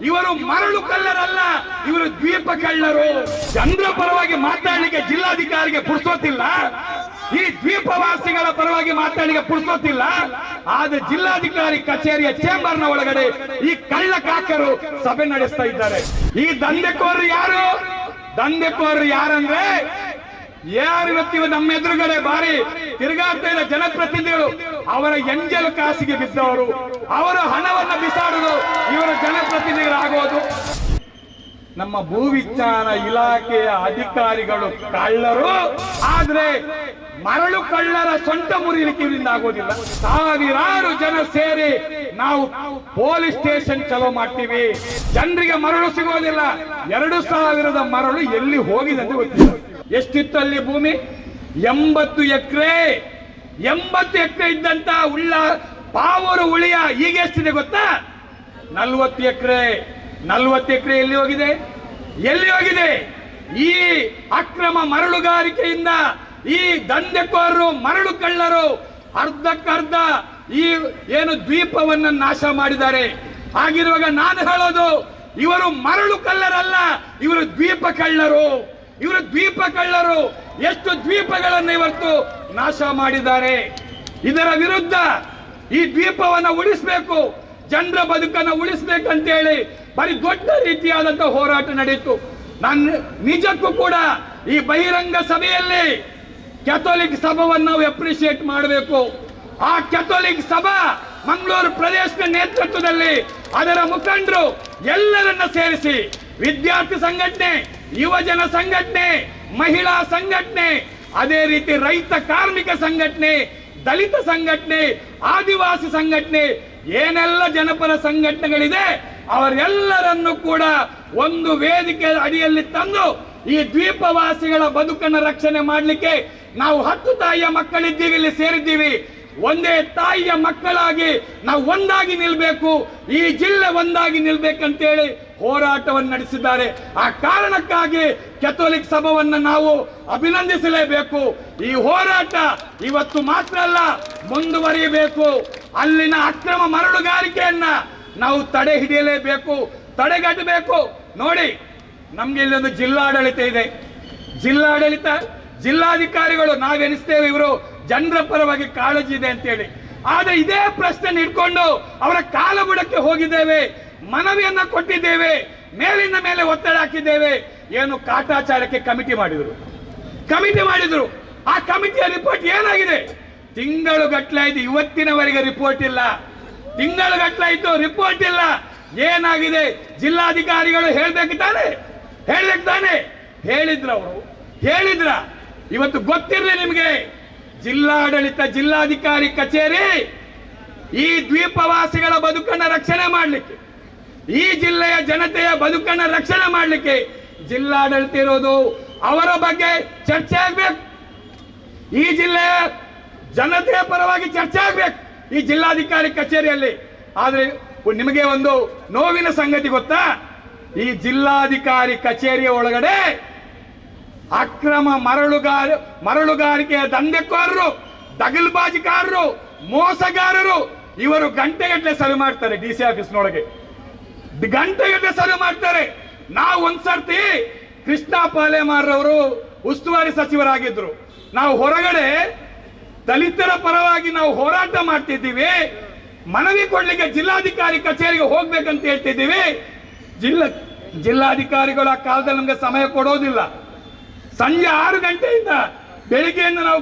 ಇವರು ಮರಳು ಕಳ್ಳರಲ್ಲ, ಇವರು ದ್ವೀಪ ಕಳ್ಳರು. ಚಂದ್ರ ಪರವಾಗಿ ಮಾತಾಡಲಿಕ್ಕೆ ಜಿಲ್ಲಾಧಿಕಾರಿಗೆ ಪುರ್ಸೋತಿಲ್ಲ ಈ ದ್ವೀಪವಾಸಿಗಳ ಪರವಾಗಿ ಮಾತಾಡಲಿಕ್ಕೆ ಪುರ್ಸೋತಿಲ್ಲ ಆದ್ರೆ ಜಿಲ್ಲಾಧಿಕಾರಿ ಕಚೇರಿಯ ಚೇಂಬರ್ನ ಒಳಗಡೆ ಈ ಕಳ್ಳ ಕಾಕರು ಸಭೆ ನಡೆಸ್ತಾ ಇದ್ದಾರೆ. ಈ ದಂಧೆಕೋರರು ಯಾರು? ದಂಧೆಕೋರರು ಯಾರಂದ್ರೆ? ಯಾರು ಇವತ್ತಿವ ನಮ್ಮ ಎದುರುಗಡೆ ಬಾರಿ ತಿರುಗಾಡ್ತಾ ಇದ್ದ ಜನಪ್ರತಿನಿಧಿಗಳು, ಅವರ ಎಂಜಲು ಕಾಸಿಗೆ ಬಿದ್ದವರು, ಅವರ ಹಣವನ್ನ ಬಿಸಾಡುವುದು ಇವರ ಜನಪ್ರತಿನಿಧಿಗಳಾಗೋದು ನಮ್ಮ ಭೂ ವಿಜ್ಞಾನ ಇಲಾಖೆಯ ಅಧಿಕಾರಿಗಳು ಕಳ್ಳರು, ಆದ್ರೆ ಮರಳು ಕಳ್ಳರ ಸೊಂಟ ಮುರಿಲಿಕ್ಕೆ ಆಗೋದಿಲ್ಲ ಸಾವಿರಾರು ಜನ ಸೇರಿ ನಾವು ಪೊಲೀಸ್ ಸ್ಟೇಷನ್ ಚಲೋ ಮಾಡ್ತೀವಿ. ಜನರಿಗೆ ಮರಳು ಸಿಗೋದಿಲ್ಲ ಎರಡು ಸಾವಿರದ ಮರಳು ಎಲ್ಲಿ ಹೋಗಿದೆ ಅಂತ ಗೊತ್ತಿಲ್ಲ. ಎಷ್ಟಿತ್ತು ಅಲ್ಲಿ ಭೂಮಿ? ಎಂಬತ್ತು ಎಕರೆ ಎಂಬತ್ತು ಎಕರೆ ಇದ್ದಂತ ಉಳ್ಳ ಪಾವೂರು ಉಳಿಯ ಈಗ ಎಷ್ಟಿದೆ ಗೊತ್ತಾ? ನಲ್ವತ್ತು ಎಕರೆ. ನಲ್ವತ್ತು ಎಕರೆ ಎಲ್ಲಿ ಹೋಗಿದೆ? ಎಲ್ಲಿ ಹೋಗಿದೆ? ಈ ಅಕ್ರಮ ಮರಳುಗಾರಿಕೆಯಿಂದ ಈ ದಂಧೆಕೋರರು, ಮರಳು ಕಳ್ಳರು ಅರ್ಧಕ್ಕರ್ಧ ಈ ಏನು ದ್ವೀಪವನ್ನ ನಾಶ ಮಾಡಿದ್ದಾರೆ. ಹಾಗಿರುವಾಗ ನಾನು ಹೇಳೋದು, ಇವರು ಮರಳು ಕಳ್ಳರಲ್ಲ, ಇವರು ದ್ವೀಪ ಕಳ್ಳರು. ಇವರು ದ್ವೀಪ ಕಳ್ಳರು ಎಷ್ಟು ದ್ವೀಪಗಳನ್ನು ಇವತ್ತು ನಾಶ ಮಾಡಿದ್ದಾರೆ. ಇದರ ವಿರುದ್ಧ ಈ ದ್ವೀಪವನ್ನು ಉಳಿಸಬೇಕು, ಜನರ ಬದುಕನ್ನ ಉಳಿಸ್ಬೇಕಂತೇಳಿ ಬರೀ ದೊಡ್ಡ ರೀತಿಯಾದಂತಹ ಹೋರಾಟ ನಡೆಯಿತು ನಾನು ನಿಜಕ್ಕೂ ಕೂಡ ಈ ಬಹಿರಂಗ ಸಭೆಯಲ್ಲಿ ಕ್ಯಾಥೋಲಿಕ್ ಸಭವನ್ನು ನಾವು ಅಪ್ರಿಶಿಯೇಟ್ ಮಾಡಬೇಕು. ಆ ಕ್ಯಾಥೋಲಿಕ್ ಸಭಾ ಮಂಗಳೂರು ಪ್ರದೇಶದ ನೇತೃತ್ವದಲ್ಲಿ ಅದರ ಮುಖಂಡರು ಎಲ್ಲರನ್ನ ಸೇರಿಸಿ ವಿದ್ಯಾರ್ಥಿ ಸಂಘಟನೆ ಯುವಜನ ಸಂಘಟನೆ, ಮಹಿಳಾ ಸಂಘಟನೆ, ಅದೇ ರೀತಿ ರೈತ ಕಾರ್ಮಿಕ ಸಂಘಟನೆ, ದಲಿತ ಸಂಘಟನೆ, ಆದಿವಾಸಿ ಸಂಘಟನೆ, ಏನೆಲ್ಲ ಜನಪರ ಸಂಘಟನೆಗಳಿದೆ, ಅವರೆಲ್ಲರನ್ನು ಕೂಡ ಒಂದು ವೇದಿಕೆ ಅಡಿಯಲ್ಲಿ ತಂದು ಈ ದ್ವೀಪವಾಸಿಗಳ ಬದುಕನ್ನು ರಕ್ಷಣೆ ಮಾಡಲಿಕ್ಕೆ ನಾವು ಹತ್ತು ತಾಯಿಯ ಮಕ್ಕಳಿದ್ದೀವಿ, ಇಲ್ಲಿ ಸೇರಿದ್ದೀವಿ. ಒಂದೇ ತಾಯಿಯ ಮಕ್ಕಳಾಗಿ ನಾವು ಒಂದಾಗಿ ನಿಲ್ಬೇಕು, ಈ ಜಿಲ್ಲೆ ಒಂದಾಗಿ ನಿಲ್ಬೇಕಂತೇಳಿ ಹೋರಾಟವನ್ನು ನಡೆಸಿದ್ದಾರೆ. ಆ ಕಾರಣಕ್ಕಾಗಿ ಕೆಥೋಲಿಕ್ ಸಭವನ್ನು ನಾವು ಅಭಿನಂದಿಸಲೇಬೇಕು. ಈ ಹೋರಾಟ ಇವತ್ತು ಮಾತ್ರ ಅಲ್ಲ, ಮುಂದುವರಿಯಬೇಕು. ಅಲ್ಲಿನ ಅಕ್ರಮ ಮರಳುಗಾರಿಕೆಯನ್ನ ನಾವು ತಡೆ ಹಿಡಿಯಲೇಬೇಕು, ತಡೆಗಟ್ಟಬೇಕು. ನೋಡಿ, ನಮ್ಗೆ ಇಲ್ಲೊಂದು ಜಿಲ್ಲಾಡಳಿತ ಇದೆ. ಜಿಲ್ಲಾಡಳಿತ, ಜಿಲ್ಲಾಧಿಕಾರಿಗಳು ನಾವೆನಿಸ್ತೇವೆ ಇವರು. ಜನರ ಪರವಾಗಿ ಕಾಳಜಿ ಇದೆ ಅಂತೇಳಿ. ಆದ್ರೆ ಇದೇ ಪ್ರಶ್ನೆ ಇಟ್ಕೊಂಡು ಅವರ ಕಾಲಬುಡಕ್ಕೆ ಹೋಗಿದ್ದೇವೆ. ಮನವಿಯನ್ನ ಕೊಟ್ಟಿದ್ದೇವೆ, ಮೇಲಿಂದ ಮೇಲೆ ಒತ್ತಡ ಹಾಕಿದ್ದೇವೆ. ಏನು ಕಾಟಾಚಾರಕ್ಕೆ ಕಮಿಟಿ ಮಾಡಿದ್ರು. ಕಮಿಟಿ ಮಾಡಿದ್ರು. ಆ ಕಮಿಟಿಯ ರಿಪೋರ್ಟ್ ಏನಾಗಿದೆ? ತಿಂಗಳು ಗಟ್ಟಲಾಯ್ತು ಇವತ್ತಿನವರೆಗೆ ರಿಪೋರ್ಟ್ ಇಲ್ಲ. ತಿಂಗಳು ಗಟ್ಟಲಾಯ್ತು ರಿಪೋರ್ಟ್ ಇಲ್ಲ. ಏನಾಗಿದೆ? ಜಿಲ್ಲಾಧಿಕಾರಿಗಳು ಹೇಳ್ಬೇಕು ತಾನೆ? ಹೇಳ್ಬೇಕು ತಾನೆ? ಹೇಳಿದ್ರ ಅವರು. ಹೇಳಿದ್ರ. ಇವತ್ತು ಗೊತ್ತಿರಲಿ ನಿಮಗೆ. ಜಿಲ್ಲಾಡಳಿತ, ಜಿಲ್ಲಾಧಿಕಾರಿ ಕಚೇರಿ ಈ ದ್ವೀಪವಾಸಿಗಳ ಬದುಕನ್ನ ರಕ್ಷಣೆ ಮಾಡಲಿಕ್ಕೆ. ಈ ಜಿಲ್ಲೆಯ ಜನತೆಯ ಬದುಕನ್ನ ರಕ್ಷಣೆ ಮಾಡಲಿಕ್ಕೆ ಜಿಲ್ಲಾಡಳಿತ ಇರೋದು ಅವರ ಬಗ್ಗೆ ಚರ್ಚೆ ಆಗ್ಬೇಕು. ಈ ಜಿಲ್ಲೆಯ ಜನತೆಯ ಪರವಾಗಿ ಚರ್ಚೆ ಆಗ್ಬೇಕು ಈ ಜಿಲ್ಲಾಧಿಕಾರಿ ಕಚೇರಿಯಲ್ಲಿ. ಆದ್ರೆ ನಿಮಗೆ ಒಂದು ನೋವಿನ ಸಂಗತಿ ಗೊತ್ತಾ? ಈ ಜಿಲ್ಲಾಧಿಕಾರಿ ಕಚೇರಿಯ ಒಳಗಡೆ ಅಕ್ರಮ ಮರಳುಗಾರ, ಮರಳುಗಾರಿಕೆಯ ದಂಧೆಕೋರರು, ದಗಲ್ಬಾಜಿಕಾರರು, ಮೋಸಗಾರರು ಇವರು ಗಂಟೆಗಟ್ಟಲೆ ಸಭೆ ಮಾಡ್ತಾರೆ ಡಿ ಸಿ ಆಫೀಸ್ನೊಳಗೆ. ಗಂಟೆಗಟ್ಟಲೆ ಸರ್ವೆ ಮಾಡ್ತಾರೆ. ನಾವು ಒಂದ್ಸರ್ತಿ ಕೃಷ್ಣ ಪಾಲೆಮಾರ್ರವರು ಉಸ್ತುವಾರಿ ಸಚಿವರಾಗಿದ್ರು. ನಾವು ಹೊರಗಡೆ ದಲಿತರ ಪರವಾಗಿ ನಾವು ಹೋರಾಟ ಮಾಡ್ತಿದ್ದೀವಿ. ಮನವಿ ಕೊಡ್ಲಿಕ್ಕೆ ಜಿಲ್ಲಾಧಿಕಾರಿ ಕಚೇರಿಗೆ ಹೋಗ್ಬೇಕಂತ ಹೇಳ್ತಿದ್ದೀವಿ. ಜಿಲ್ಲಾ, ಜಿಲ್ಲಾಧಿಕಾರಿಗಳು ಆ ಕಾಲದಲ್ಲಿ ನಮ್ಗೆ ಸಮಯ ಕೊಡೋದಿಲ್ಲ. ಸಂಜೆ ಆರು ಗಂಟೆಯಿಂದ ಬೆಳಿಗ್ಗೆಯಿಂದ ನಾವು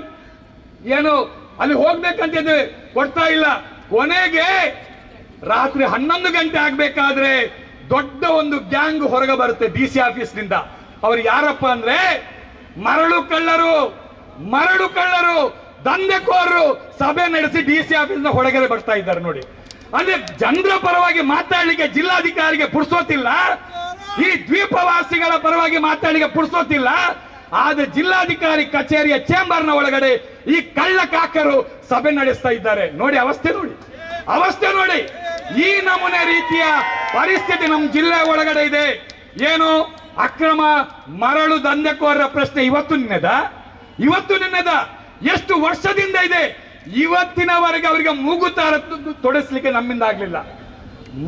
ಏನು ಅಲ್ಲಿ ಹೋಗ್ಬೇಕಂತಿದ್ದೀವಿ ಕೊಡ್ತಾ ಇಲ್ಲ. ಕೊನೆಗೆ ರಾತ್ರಿ ಹನ್ನೊಂದು ಗಂಟೆ ಆಗ್ಬೇಕಾದ್ರೆ ದೊಡ್ಡ ಒಂದು ಗ್ಯಾಂಗ್ ಹೊರಗೆ ಬರುತ್ತೆ ಡಿ ಸಿ ಆಫೀಸ್ನಿಂದ. ಅವ್ರು ಯಾರಪ್ಪ ಅಂದ್ರೆ, ಮರಳು ಕಳ್ಳರು ಮರಳು ಕಳ್ಳರು, ದಂಧೆಕೋರರು ಸಭೆ ನಡೆಸಿ ಡಿ ಸಿ ಆಫೀಸ್ ಹೊರಗಡೆ ಬರ್ತಾ ಇದ್ದಾರೆ ನೋಡಿ. ಅಂದ್ರೆ ಜನರ ಪರವಾಗಿ ಮಾತಾಡಲಿಕ್ಕೆ ಜಿಲ್ಲಾಧಿಕಾರಿಗೆ ಪುರ್ಸೋತಿಲ್ಲ, ಈ ದ್ವೀಪವಾಸಿಗಳ ಪರವಾಗಿ ಮಾತಾಡಲಿಕ್ಕೆ ಪುರ್ಸೋತಿಲ್ಲ, ಆದ್ರೆ ಜಿಲ್ಲಾಧಿಕಾರಿ ಕಚೇರಿಯ ಚೇಂಬರ್ನ ಒಳಗಡೆ ಈ ಕಳ್ಳ ಕಾಕರು ಸಭೆ ನಡೆಸ್ತಾ ಇದ್ದಾರೆ. ನೋಡಿ, ಅವಸ್ಥೆ ನೋಡಿ. ಅವಸ್ಥೆ ನೋಡಿ. ಈ ನಮೂನೆ ರೀತಿಯ ಪರಿಸ್ಥಿತಿ ನಮ್ಮ ಜಿಲ್ಲೆ ಒಳಗಡೆ ಇದೆ. ಏನು? ಅಕ್ರಮ ಮರಳು ದಂಧೆಕೋರರ ಪ್ರಶ್ನೆ ಇವತ್ತು ನಿನ್ನೆದ? ಇವತ್ತು ನಿನ್ನೆದ. ಎಷ್ಟು ವರ್ಷದಿಂದ ಇದೆ? ಇವತ್ತಿನವರೆಗೆ ಅವರಿಗೆ ಮೂಗುತ್ತಾರ ತೊಡಸ್ಲಿಕ್ಕೆ ನಮ್ಮಿಂದ ಆಗ್ಲಿಲ್ಲ.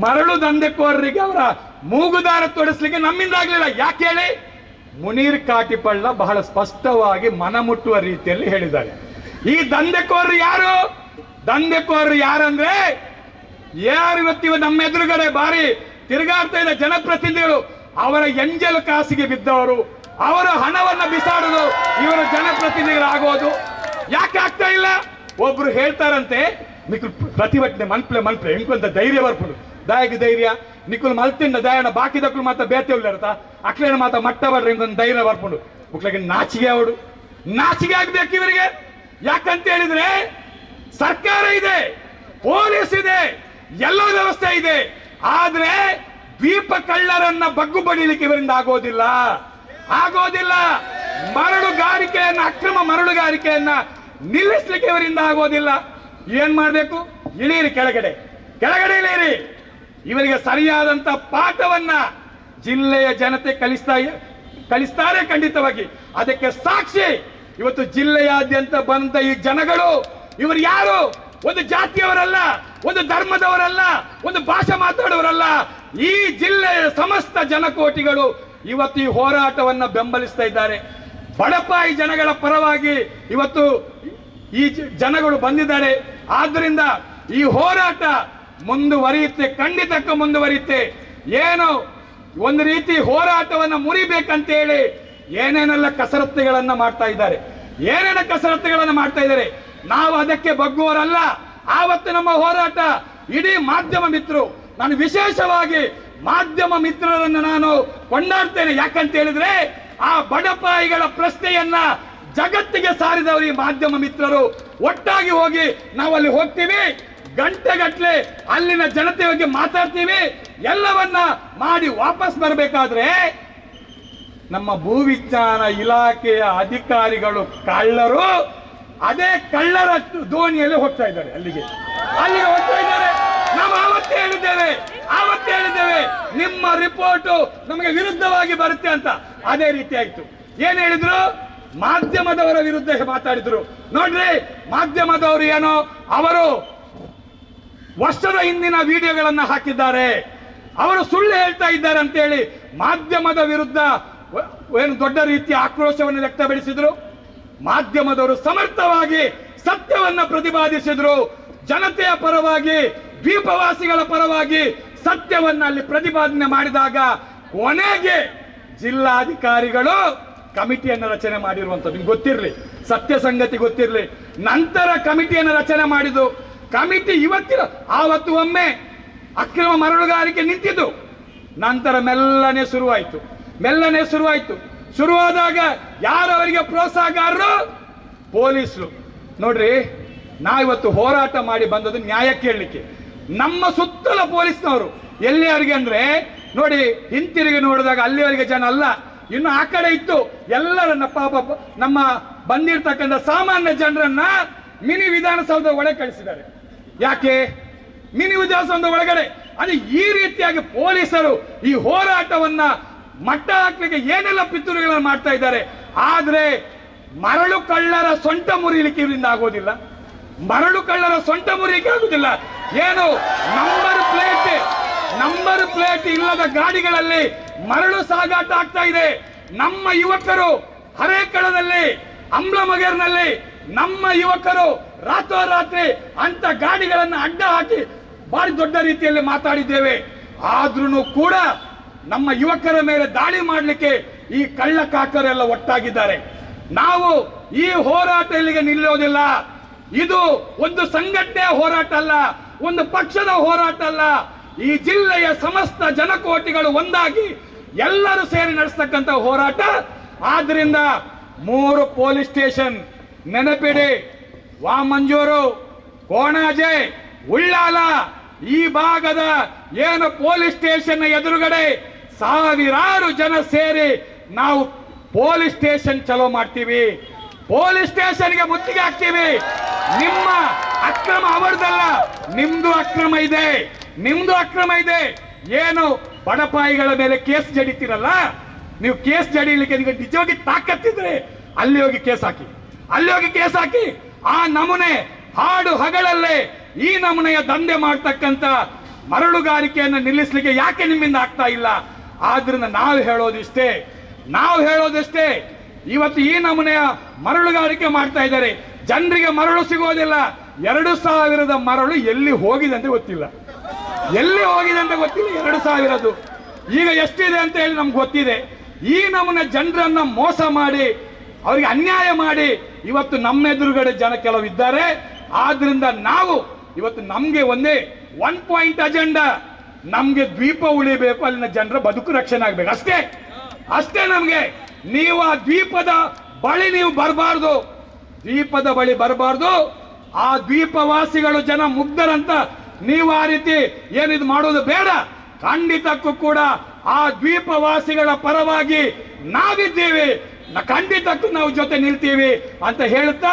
ಮರಳು ದಂಧೆಕೋರರಿಗೆ ಅವರ ಮೂಗುದಾರ ತೊಡಸ್ಲಿಕ್ಕೆ ನಮ್ಮಿಂದ ಆಗ್ಲಿಲ್ಲ. ಯಾಕೆ ಹೇಳಿ? ಮುನೀರ್ ಕಾಟಿಪಳ್ಳ ಬಹಳ ಸ್ಪಷ್ಟವಾಗಿ ಮನ ಮುಟ್ಟುವ ರೀತಿಯಲ್ಲಿ ಹೇಳಿದ್ದಾರೆ. ಈ ದಂಧೆಕೋರರು ಯಾರು? ದಂಧೆಕೋರರು ಯಾರಂದ್ರೆ ಯಾರು ಇವತ್ತಿವ ನಮ್ಮ ಎದುರುಗಡೆ ಬಾರಿ ತಿರುಗಾಡ್ತಾ ಇದ್ದ ಜನಪ್ರತಿನಿಧಿಗಳು, ಅವರ ಎಂಜಲು ಕಾಸಿಗೆ ಬಿದ್ದವರು, ಅವರ ಹಣವನ್ನ ಬಿಸಾಡುದು ಇವರ ಜನಪ್ರತಿನಿಧಿಗಳಾಗೋದು. ಯಾಕೆ ಆಗ್ತಾ ಇಲ್ಲ? ಒಬ್ರು ಹೇಳ್ತಾರಂತೆ, ನಿಖುಲ್ ಪ್ರತಿಭಟನೆ ಮನ್ಪ್ಲೆ ಮನ್ಪ್ಲೆ ಎಂಕೊಂತ ಧೈರ್ಯ ಬರ್ಪುಡು. ದಾಯಕ ಧೈರ್ಯ. ನಿಖುಲ್ ಮಲ್ತಿಂಡ ದಯಣ ಬಾಕಿ ದಕ್ಕಲು ಮಾತ್ರ ಬೇತೆ ಉಳ್ಳರ್ತ ಅಕ್ಲೇನ ಮಾತ್ರ ಮಟ್ಟ ಬರ್ರಿ ಇಂಕೊಂದು ಧೈರ್ಯ ಬರ್ಪುಡು. ಮುಕ್ಳಿಗೆ ನಾಚಿಗೆ ಅವಡು. ನಾಚಿಗೆ ಆಗ್ಬೇಕು ಇವರಿಗೆ. ಯಾಕಂತ ಹೇಳಿದ್ರೆ ಸರ್ಕಾರ ಇದೆ, ಪೊಲೀಸ್ ಇದೆ. ಎಲ್ಲ ವ್ಯವಸ್ಥೆ ಇದೆ. ಆದ್ರೆ ದ್ವೀಪ ಕಳ್ಳರನ್ನ ಬಗ್ಗು ಬಡಿಲಿಕ್ಕೆ ಇವರಿಂದ ಆಗೋದಿಲ್ಲ. ಆಗೋದಿಲ್ಲ. ಮರಳುಗಾರಿಕೆಯನ್ನ, ಅಕ್ರಮ ಮರಳುಗಾರಿಕೆಯನ್ನ ನಿಲ್ಲಿಸ್ಲಿಕ್ಕೆ ಇವರಿಂದ ಆಗೋದಿಲ್ಲ. ಏನ್ ಮಾಡ್ಬೇಕು? ಇಳಿಯಿರಿ ಕೆಳಗಡೆ. ಕೆಳಗಡೆ ಇಳೀರಿ ಇವರಿಗೆ ಸರಿಯಾದಂತ ಪಾಠವನ್ನ ಜಿಲ್ಲೆಯ ಜನತೆ ಕಲಿಸ್ತಾ ಕಲಿಸ್ತಾರೆ ಖಂಡಿತವಾಗಿ. ಅದಕ್ಕೆ ಸಾಕ್ಷಿ, ಇವತ್ತು ಜಿಲ್ಲೆಯಾದ್ಯಂತ ಬಂದ ಈ ಜನಗಳು, ಇವರು ಯಾರು? ಒಂದು ಜಾತಿಯವರಲ್ಲ, ಒಂದು ಧರ್ಮದವರಲ್ಲ, ಒಂದು ಭಾಷೆ ಮಾತಾಡುವವರಲ್ಲ ಈ ಜಿಲ್ಲೆಯ ಸಮಸ್ತ ಜನಕೋಟಿಗಳು ಇವತ್ತು ಈ ಹೋರಾಟವನ್ನ ಬೆಂಬಲಿಸ್ತಾ ಇದ್ದಾರೆ. ಬಡಪಾಯಿ ಜನಗಳ ಪರವಾಗಿ ಇವತ್ತು ಈ ಜನಗಳು ಬಂದಿದ್ದಾರೆ. ಆದ್ದರಿಂದ ಈ ಹೋರಾಟ ಮುಂದುವರಿಯುತ್ತೆ, ಖಂಡಿತಕ್ಕ ಮುಂದುವರಿಯುತ್ತೆ. ಏನು ಒಂದು ರೀತಿ ಹೋರಾಟವನ್ನ ಮುರಿಬೇಕಂತೇಳಿ ಏನೇನೆಲ್ಲ ಕಸರತ್ತುಗಳನ್ನು ಮಾಡ್ತಾ ಇದ್ದಾರೆ, ಏನೇನ ಕಸರತ್ತುಗಳನ್ನು ಮಾಡ್ತಾ ಇದ್ದಾರೆ ನಾವು ಅದಕ್ಕೆ ಬಗ್ಗುವರಲ್ಲ ಆವತ್ತು ನಮ್ಮ ಹೋರಾಟ ಇಡೀ ಮಾಧ್ಯಮ ಮಿತ್ರರು, ನಾನು ವಿಶೇಷವಾಗಿ ಮಾಧ್ಯಮ ಮಿತ್ರರನ್ನು ನಾನು ಕೊಂಡಾಡ್ತೇನೆ. ಯಾಕಂತ ಹೇಳಿದ್ರೆ, ಆ ಬಡಪಾಯಿಗಳ ಪ್ರಶ್ನೆಯನ್ನ ಜಗತ್ತಿಗೆ ಸಾರಿದವರು ಈ ಮಾಧ್ಯಮ ಮಿತ್ರರು. ಒಟ್ಟಾಗಿ ಹೋಗಿ ನಾವು ಅಲ್ಲಿ ಹೋಗ್ತೀವಿ ಗಂಟೆಗಟ್ಟಲೆ ಅಲ್ಲಿನ ಜನತೆ ಬಗ್ಗೆ ಮಾತಾಡ್ತೀವಿ, ಎಲ್ಲವನ್ನ ಮಾಡಿ ವಾಪಸ್ ಬರಬೇಕಾದ್ರೆ ನಮ್ಮ ಭೂವಿಜ್ಞಾನ ಇಲಾಖೆಯ ಅಧಿಕಾರಿಗಳು ಕಳ್ಳರು. ಅದೇ ಕಳ್ಳರ ದೋಣಿಯಲ್ಲಿ ಹೋಗ್ತಾ ಇದ್ದಾರೆ ಅಲ್ಲಿಗೆ. ಅಲ್ಲಿಗೆ ಹೋಗ್ತಾ ಇದ್ದಾರೆ. ನಾವು ಆವತ್ತೇ ಹೇಳಿದ್ದೇವೆ. ಆವತ್ತೇ ಹೇಳಿದ್ದೇವೆ. ನಿಮ್ಮ ರಿಪೋರ್ಟ್ ನಮಗೆ ವಿರುದ್ಧವಾಗಿ ಬರುತ್ತೆ ಅಂತ. ಅದೇ ರೀತಿ ಆಯ್ತು. ಏನ್ ಹೇಳಿದ್ರು? ಮಾಧ್ಯಮದವರ ವಿರುದ್ಧ ಮಾತಾಡಿದ್ರು. ನೋಡ್ರಿ, ಮಾಧ್ಯಮದವರು ಏನೋ ಅವರು ವರ್ಷದ ಹಿಂದಿನ ವಿಡಿಯೋಗಳನ್ನ ಹಾಕಿದ್ದಾರೆ. ಅವರು ಸುಳ್ಳು ಹೇಳ್ತಾ ಇದ್ದಾರೆ ಅಂತ ಹೇಳಿ ಮಾಧ್ಯಮದ ವಿರುದ್ಧ ಏನು ದೊಡ್ಡ ರೀತಿಯ ಆಕ್ರೋಶವನ್ನು ವ್ಯಕ್ತಪಡಿಸಿದ್ರು? ಮಾಧ್ಯಮದವರು ಸಮರ್ಥವಾಗಿ ಸತ್ಯವನ್ನ ಪ್ರತಿಪಾದಿಸಿದ್ರು. ಜನತೆಯ ಪರವಾಗಿ, ದ್ವೀಪವಾಸಿಗಳ ಪರವಾಗಿ ಸತ್ಯವನ್ನ ಅಲ್ಲಿ ಪ್ರತಿಪಾದನೆ ಮಾಡಿದಾಗ ಕೊನೆಗೆ ಜಿಲ್ಲಾಧಿಕಾರಿಗಳು ಕಮಿಟಿಯನ್ನು ರಚನೆ ಮಾಡಿರುವಂಥದ್ದು. ನಿಮ್ಗೆ ಗೊತ್ತಿರಲಿ, ಸತ್ಯ ಸಂಗತಿ ಗೊತ್ತಿರಲಿ. ನಂತರ ಕಮಿಟಿಯನ್ನು ರಚನೆ ಮಾಡಿದ್ದು. ಕಮಿಟಿ ಇವತ್ತಿನ, ಆವತ್ತು ಒಮ್ಮೆ ಅಕ್ರಮ ಮರಳುಗಾರಿಕೆ ನಿಂತಿದ್ದು. ನಂತರ ಮೆಲ್ಲನೆ ಶುರುವಾಯಿತು. ಮೆಲ್ಲನೆ ಶುರುವಾಯಿತು. ಶುರುವಾದಾಗ ಯಾರು ಅವರಿಗೆ ಪ್ರೋತ್ಸಾಹಗಾರರು ಪೊಲೀಸರು. ನೋಡ್ರಿ ಇವತ್ತು ಹೋರಾಟ ಮಾಡಿ ಬಂದದ್ದು ನ್ಯಾಯ ಕೇಳಲಿಕ್ಕೆ. ನಮ್ಮ ಸುತ್ತಲ ಪೊಲೀಸ್ನವರು ಎಲ್ಲಿಯವರಿಗೆ ಅಂದ್ರೆ, ನೋಡಿ, ಹಿಂತಿರುಗಿ ನೋಡಿದಾಗ ಅಲ್ಲಿವರೆಗೆ ಜನ ಅಲ್ಲ. ಇನ್ನು ಆ ಕಡೆ ಇತ್ತು. ಎಲ್ಲರನ್ನ ಪಾಪ ನಮ್ಮ ಬಂದಿರ್ತಕ್ಕಂಥ ಸಾಮಾನ್ಯ ಜನರನ್ನ ಮಿನಿ ವಿಧಾನಸೌಧ ಒಳಗೆ ಕಳಿಸಿದ್ದಾರೆ. ಯಾಕೆ? ಮಿನಿ ವಿಧಾನಸೌಧ ಒಳಗಡೆ. ಅದು ಈ ರೀತಿಯಾಗಿ ಪೊಲೀಸರು ಈ ಹೋರಾಟವನ್ನ ಮಟ್ಟ ಹಾಕ್ಲಿಕ್ಕೆ ಏನೆಲ್ಲ ಪಿತೂರಿಗಳನ್ನು ಮಾಡ್ತಾ ಇದ್ದಾರೆ? ಆದರೆ ಮರಳು ಕಳ್ಳರ ಸೊಂಟ ಮುರಿಲಿಕ್ಕೆ ಇವರಿಂದ ಆಗೋದಿಲ್ಲ. ಮರಳು ಕಳ್ಳರ ಸೊಂಟ ಮುರಿಲಿಕ್ಕೆ ಆಗುದಿಲ್ಲ. ಏನು? ನಂಬರ್ ಪ್ಲೇಟ್ ನಂಬರ್ ಪ್ಲೇಟ್ ಇಲ್ಲದ ಗಾಡಿಗಳಲ್ಲಿ ಮರಳು ಸಾಗಾಟ ಆಗ್ತಾ ಇದೆ. ನಮ್ಮ ಯುವಕರು ಹರೇಕಳದಲ್ಲಿ, ಅಂಬ್ಲಮಗೇರ್ನಲ್ಲಿ ನಮ್ಮ ಯುವಕರು ರಾತ್ರೋರಾತ್ರಿ ಅಂತ ಗಾಡಿಗಳನ್ನು ಅಡ್ಡ ಹಾಕಿ ಬಾರಿ ದೊಡ್ಡ ರೀತಿಯಲ್ಲಿ ಮಾತಾಡಿದ್ದೇವೆ. ಆದ್ರೂ ಕೂಡ ನಮ್ಮ ಯುವಕರ ಮೇಲೆ ದಾಳಿ ಮಾಡಲಿಕ್ಕೆ ಈ ಕಳ್ಳ ಕಾಕರೆಲ್ಲ ಒಟ್ಟಾಗಿದ್ದಾರೆ. ನಾವು ಈ ಹೋರಾಟ ಇಲ್ಲಿಗೆ ನಿಲ್ಲೋದಿಲ್ಲ. ಇದು ಒಂದು ಸಂಘಟನೆಯ ಹೋರಾಟ ಅಲ್ಲ, ಒಂದು ಪಕ್ಷದ ಹೋರಾಟ ಅಲ್ಲ. ಈ ಜಿಲ್ಲೆಯ ಸಮಸ್ತ ಜನಕೋಟಿಗಳು ಒಂದಾಗಿ ಎಲ್ಲರೂ ಸೇರಿ ನಡೆಸ್ತಕ್ಕಂಥ ಹೋರಾಟ. ಆದ್ರಿಂದ ಮೂರು ಪೊಲೀಸ್ ಸ್ಟೇಷನ್ ನೆನಪಿಡಿ. ವಾಮಂಜೂರು, ಕೋಣಾಜೆ, ಉಳ್ಳಾಲ, ಈ ಭಾಗದ ಏನು ಪೊಲೀಸ್ ಸ್ಟೇಷನ್ ಎದುರುಗಡೆ ಸಾವಿರಾರು ಜನ ಸೇರಿ ನಾವು ಪೊಲೀಸ್ ಸ್ಟೇಷನ್ ಚಲೋ ಮಾಡ್ತೀವಿ. ಪೊಲೀಸ್ ಸ್ಟೇಷನ್ಗೆ ಮುತ್ತಿಗೆ ಹಾಕ್ತೀವಿ. ನಿಮ್ಮ ಅಕ್ರಮ ಅವರದಲ್ಲ, ನಿಮ್ದು ಅಕ್ರಮ ಇದೆ. ನಿಮ್ದು ಅಕ್ರಮ ಇದೆ. ಏನು ಬಡಪಾಯಿಗಳ ಮೇಲೆ ಕೇಸ್ ಜಡಿತೀರಲ್ಲ? ನೀವು ಕೇಸ್ ಜಡಿಲಿಕ್ಕೆ ನಿಮಗೆ ನಿಜವಾಗಿ ತಾಕತ್ತಿದ್ರೆ ಅಲ್ಲಿ ಹೋಗಿ ಕೇಸ್ ಹಾಕಿ. ಅಲ್ಲಿ ಹೋಗಿ ಕೇಸ್ ಹಾಕಿ. ಆ ನಮೂನೆ ಹಾಡು ಹಗಳಲ್ಲೇ ಈ ನಮೂನೆಯ ದಂಧೆ ಮಾಡ್ತಕ್ಕಂಥ ಮರಳುಗಾರಿಕೆಯನ್ನು ನಿಲ್ಲಿಸಲಿಕ್ಕೆ ಯಾಕೆ ನಿಮ್ಮಿಂದ ಆಗ್ತಾ ಇಲ್ಲ? ಆದ್ರಿಂದ ನಾವು ಹೇಳೋದಿಷ್ಟೇ ನಾವು ಹೇಳೋದಿಷ್ಟೇ. ಇವತ್ತು ಈ ನಮೂನೆಯ ಮರಳುಗಾರಿಕೆ ಮಾಡ್ತಾ ಇದ್ದಾರೆ. ಜನರಿಗೆ ಮರಳು ಸಿಗೋದಿಲ್ಲ. ಎರಡು ಸಾವಿರದ ಮರಳು ಎಲ್ಲಿ ಹೋಗಿದೆ ಅಂತ ಗೊತ್ತಿಲ್ಲ. ಎಲ್ಲಿ ಹೋಗಿದೆ ಅಂತ ಗೊತ್ತಿಲ್ಲ. ಎರಡು ಸಾವಿರದ್ದು. ಈಗ ಎಷ್ಟಿದೆ ಅಂತ ಹೇಳಿ ನಮ್ಗೆ ಗೊತ್ತಿದೆ. ಈ ನಮೂನೆ ಜನರನ್ನ ಮೋಸ ಮಾಡಿ, ಅವರಿಗೆ ಅನ್ಯಾಯ ಮಾಡಿ ಇವತ್ತು ನಮ್ಮ ಎದುರುಗಡೆ ಜನ ಕೆಲವು ಇದ್ದಾರೆ ಆದ್ರಿಂದ ನಾವು ಇವತ್ತು ನಮಗೆ ಒಂದೇ ಒನ್ ಪಾಯಿಂಟ್ ಅಜೆಂಡಾ ನಮ್ಗೆ ದ್ವೀಪ ಉಳಿಬೇಕು, ಅಲ್ಲಿನ ಜನರ ಬದುಕು ರಕ್ಷಣೆ ಆಗ್ಬೇಕು. ಅಷ್ಟೇ ಅಷ್ಟೇ ನಮ್ಗೆ. ನೀವು ಆ ದ್ವೀಪದ ಬಳಿ ನೀವು ಬರಬಾರ್ದು. ದ್ವೀಪದ ಬಳಿ ಬರಬಾರ್ದು. ಆ ದ್ವೀಪವಾಸಿಗಳು ಜನ ಮುಗ್ಧರಂತ ನೀವು ಆ ರೀತಿ ಏನಿದು ಮಾಡೋದು ಬೇಡ. ಖಂಡಿತಕ್ಕೂ ಕೂಡ ಆ ದ್ವೀಪವಾಸಿಗಳ ಪರವಾಗಿ ನಾವಿದ್ದೀವಿ. ಖಂಡಿತಕ್ಕೂ ನಾವು ಜೊತೆ ನಿಲ್ತೀವಿ ಅಂತ ಹೇಳುತ್ತಾ